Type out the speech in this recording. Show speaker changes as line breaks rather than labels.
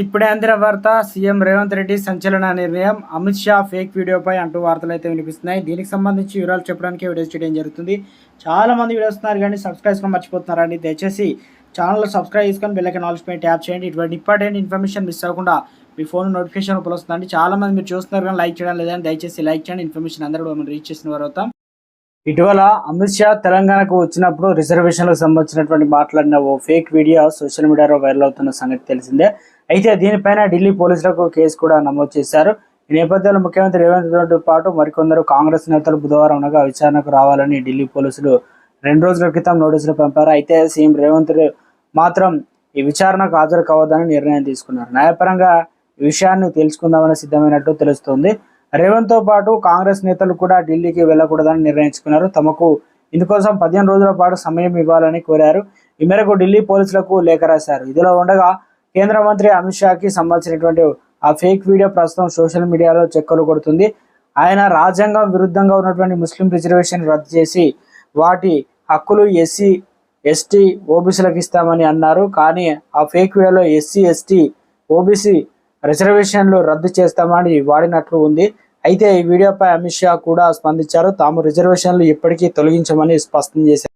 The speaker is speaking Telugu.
ఇప్పుడే అందిన వార్త సీఎం రేవంత్ రెడ్డి సంచలన నిర్ణయం. అమిత్ షా ఫేక్ వీడియోపై అంటూ వార్తలు అయితే వినిపిస్తున్నాయి. దీనికి సంబంధించి వివరాలు చెప్పడానికి వీడియోస్ చేయడం జరుగుతుంది చాలా మంది వీడియోస్ ఉన్నారు కానీ సబ్స్క్రైబ్ చేసుకొని మర్చిపోతున్నారండి దయచేసి ఛానల్ సబ్స్క్రైబ్ చేసుకొని బెల్లకి నాలెడ్జ్ పై ట్యాప్ చేయండి. ఇటువంటి ఇంపార్టెంట్ ఇన్ఫర్మేషన్ మిస్ అవ్వకుండా మీ ఫోన్ నోటిఫికేషన్ రూపంలో వస్తుందండి. చాలా మంది మీరు చూస్తున్నారు కానీ లైక్ చేయడం లేదని దయచేసి లైక్ చేయండి. ఇన్ఫర్మేషన్ అందరూ కూడా మనం రీచ్ చేసిన వారు అవుతాం. ఇటీవల అమిత్ షా తెలంగాణకు వచ్చినప్పుడు రిజర్వేషన్లకు సంబంధించినటువంటి మాట్లాడిన ఓ ఫేక్ వీడియో సోషల్ మీడియాలో వైరల్ అవుతున్న సంగతి తెలిసిందే. అయితే దీనిపైన ఢిల్లీ పోలీసులకు కేసు కూడా నమోదు చేశారు. ఈ నేపథ్యంలో ముఖ్యమంత్రి రేవంత్ రెడ్డితో పాటు మరికొందరు కాంగ్రెస్ నేతలు బుధవారం అనగా విచారణకు రావాలని ఢిల్లీ పోలీసులు రెండు రోజుల క్రితం నోటీసులు పంపారు. అయితే సీఎం రేవంత్ మాత్రం ఈ విచారణకు హాజరు కావద్దని నిర్ణయం తీసుకున్నారు. న్యాయపరంగా ఈ విషయాన్ని తెలుసుకుందామని సిద్ధమైనట్టు తెలుస్తోంది. రేవంత్తో పాటు కాంగ్రెస్ నేతలు కూడా ఢిల్లీకి వెళ్ళకూడదని నిర్ణయించుకున్నారు. తమకు ఇందుకోసం పదిహేను రోజుల పాటు సమయం ఇవ్వాలని కోరారు. ఈ మేరకు ఢిల్లీ పోలీసులకు లేఖ రాశారు. ఇదిలో ఉండగా కేంద్ర మంత్రి అమిత్ షాకి సంబంధించినటువంటి ఆ ఫేక్ వీడియో ప్రస్తుతం సోషల్ మీడియాలో చెక్కలు కొడుతుంది. ఆయన రాజ్యాంగం విరుద్ధంగా ఉన్నటువంటి ముస్లిం రిజర్వేషన్ రద్దు చేసి వాటి హక్కులు ఎస్సీ ఎస్టీ ఓబీసీలకు ఇస్తామని అన్నారు. కానీ ఆ ఫేక్ వీడియోలో ఎస్సీ ఎస్టీ ఓబీసీ రిజర్వేషన్లు రద్దు చేస్తామని వాడినట్లు ఉంది. అయితే ఈ వీడియోపై అమిత్ షా కూడా స్పందించారు. తాము రిజర్వేషన్లు ఇప్పటికీ తొలగించమని స్పష్టం చేశారు.